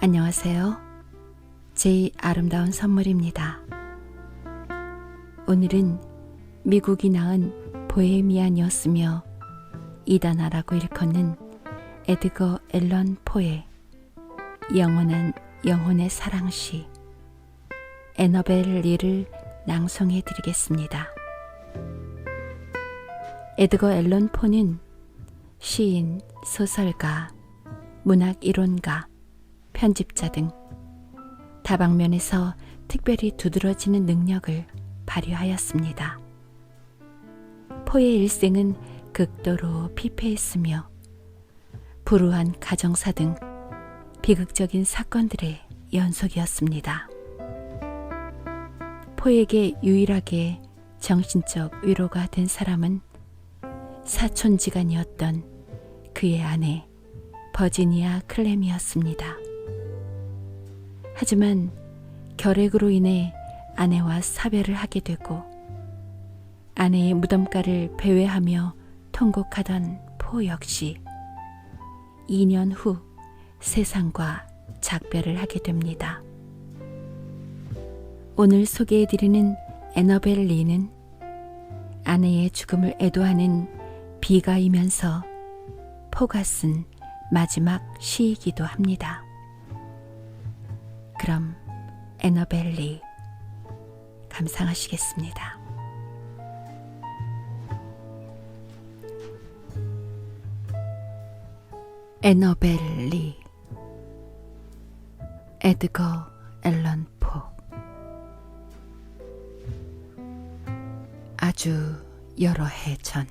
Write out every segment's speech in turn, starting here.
안녕하세요. 제 아름다운 선물입니다. 오늘은 미국이 낳은 보헤미안이었으며 이다나라고 일컫는 에드거 앨런 포의 영원한 영혼의 사랑시 에너벨 리를 낭송해 드리겠습니다. 에드거 앨런 포는 시인, 소설가, 문학 이론가, 편집자 등 다방면에서 특별히 두드러지는 능력을 발휘하였습니다. 포의 일생은 극도로 피폐했으며 불우한 가정사 등 비극적인 사건들의 연속이었습니다. 포에게 유일하게 정신적 위로가 된 사람은 사촌지간이었던 그의 아내 버지니아 클램이었습니다. 하지만 결핵으로 인해 아내와 사별을 하게 되고 아내의 무덤가를 배회하며 통곡하던 포 역시 2년 후 세상과 작별을 하게 됩니다. 오늘 소개해드리는 에너벨 리는 아내의 죽음을 애도하는 비가이면서 포가 쓴 마지막 시이기도 합니다. 그럼 에너벨 리 감상하시겠습니다. 에너벨 리 에드거 앨런 포 아주 여러 해 전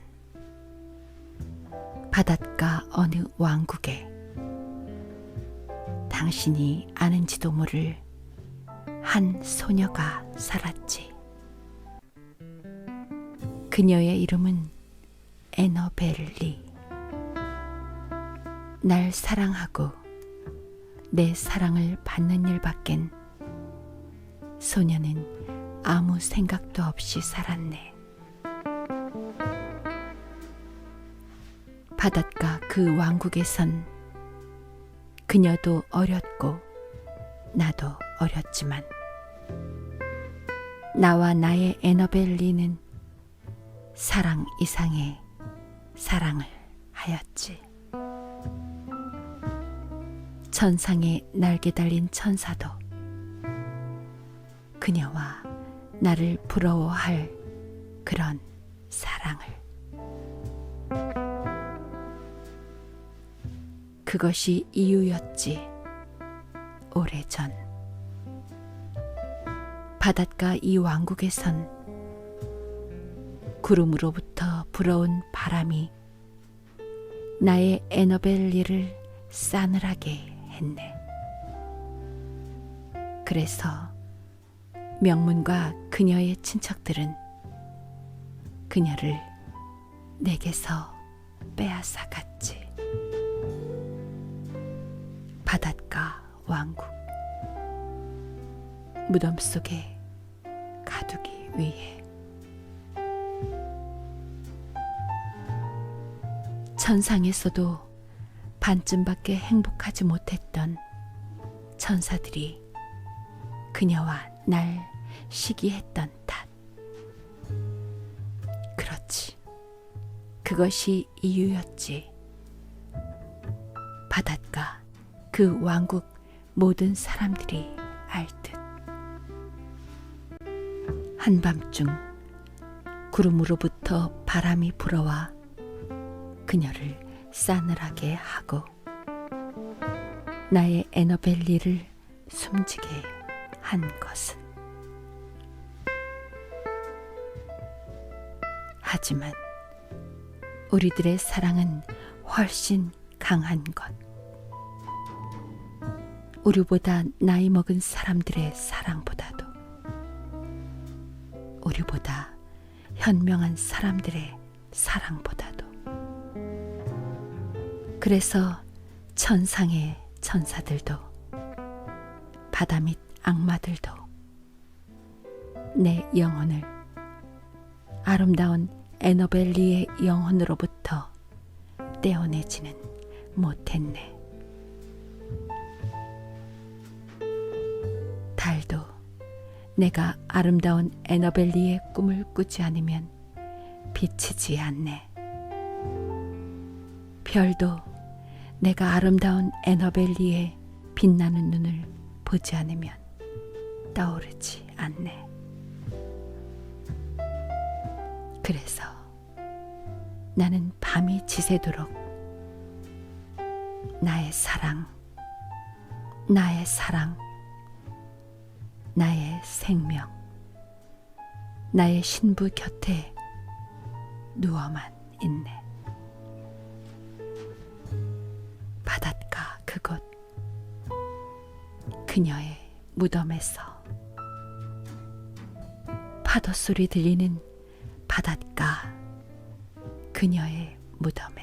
바닷가 어느 왕국에 당신이 아는지도 모를 한 소녀가 살았지. 그녀의 이름은 에너벨리. 날 사랑하고 내 사랑을 받는 일밖엔 소녀는 아무 생각도 없이 살았네. 바닷가 그 왕국에선 그녀도 어렸고 나도 어렸지만 나와 나의 에너벨리는 사랑 이상의 사랑을 하였지. 천상에 날개 달린 천사도 그녀와 나를 부러워할 그런 사랑을. 그것이 이유였지. 오래전. 바닷가 이 왕국에선 구름으로부터 불어온 바람이 나의 에너벨리를 싸늘하게 했네. 그래서 명문과 그녀의 친척들은 그녀를 내게서 빼앗아 갔지. 바닷가 왕국 무덤 속에 가두기 위해 천상에서도 반쯤밖에 행복하지 못했던 천사들이 그녀와 날 시기했던 탓. 그렇지. 그것이 이유였지. 바닷가 그 왕국 모든 사람들이 알 듯. 한밤중 구름으로부터 바람이 불어와 그녀를 싸늘하게 하고 나의 에너벨리를 숨지게 한 것은 하지만 우리들의 사랑은 훨씬 강한 것. 우리보다 나이 먹은 사람들의 사랑보다도 우리보다 현명한 사람들의 사랑보다도 그래서 천상의 천사들도 바다 밑 악마들도 내 영혼을 아름다운 에너벨리의 영혼으로부터 떼어내지는 못했네. 내가 아름다운 에너벨리의 꿈을 꾸지 않으면 비치지 않네. 별도 내가 아름다운 에너벨리의 빛나는 눈을 보지 않으면 떠오르지 않네. 그래서 나는 밤이 지새도록 나의 사랑, 나의 사랑, 나의 생명, 나의 신부 곁에 누워만 있네. 바닷가 그곳, 그녀의 무덤에서 파도 소리 들리는 바닷가 그녀의 무덤에서